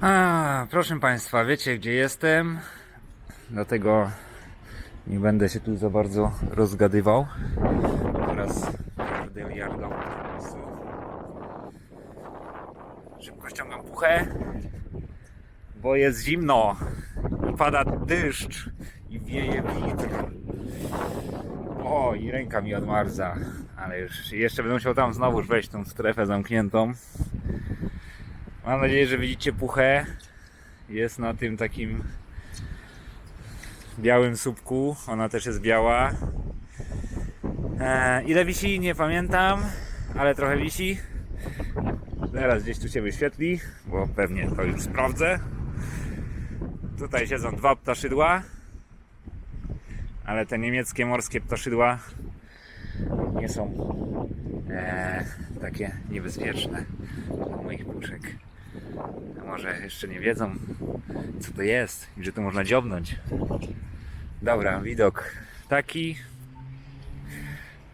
A, proszę Państwa, wiecie gdzie jestem, dlatego nie będę się tu za bardzo rozgadywał. Teraz miliardą Szybko ściągam puchę, bo jest zimno i pada deszcz i wieje witr. O, i ręka mi odmarza, ale już jeszcze będę musiał tam znowu wejść tą strefę zamkniętą. Mam nadzieję, że widzicie puchę. Jest na tym takim białym słupku. Ona też jest biała. E, ile wisi? Nie pamiętam, ale trochę wisi. Zaraz gdzieś tu się wyświetli, bo pewnie to już sprawdzę. Tutaj siedzą dwa ptaszydła, ale te niemieckie morskie ptaszydła nie są e, takie niebezpieczne dla moich puszek. Może jeszcze nie wiedzą, co to jest i że tu można dziobnąć. Dobra, widok taki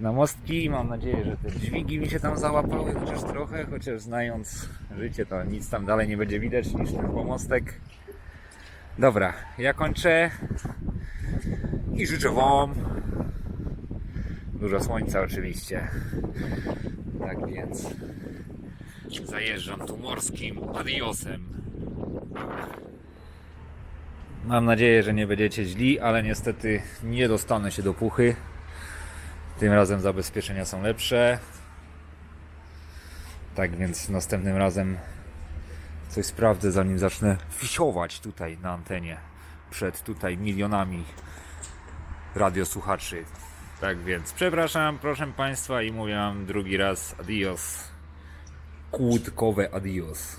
na mostki. Mam nadzieję, że te dźwigi mi się tam załapały chociaż trochę, chociaż znając życie, to nic tam dalej nie będzie widać niż ten pomostek. Dobra, ja kończę i życzę Wam dużo słońca oczywiście. Tak więc zajeżdżam tu morskim adiosem. Mam nadzieję, że nie będziecie źli, ale niestety nie dostanę się do puchy. Tym razem zabezpieczenia są lepsze. Tak więc następnym razem coś sprawdzę, zanim zacznę fisiować tutaj na antenie. Przed tutaj milionami radiosłuchaczy. Tak więc przepraszam, proszę Państwa i mówię Wam drugi raz adios. Kłódkowe adios.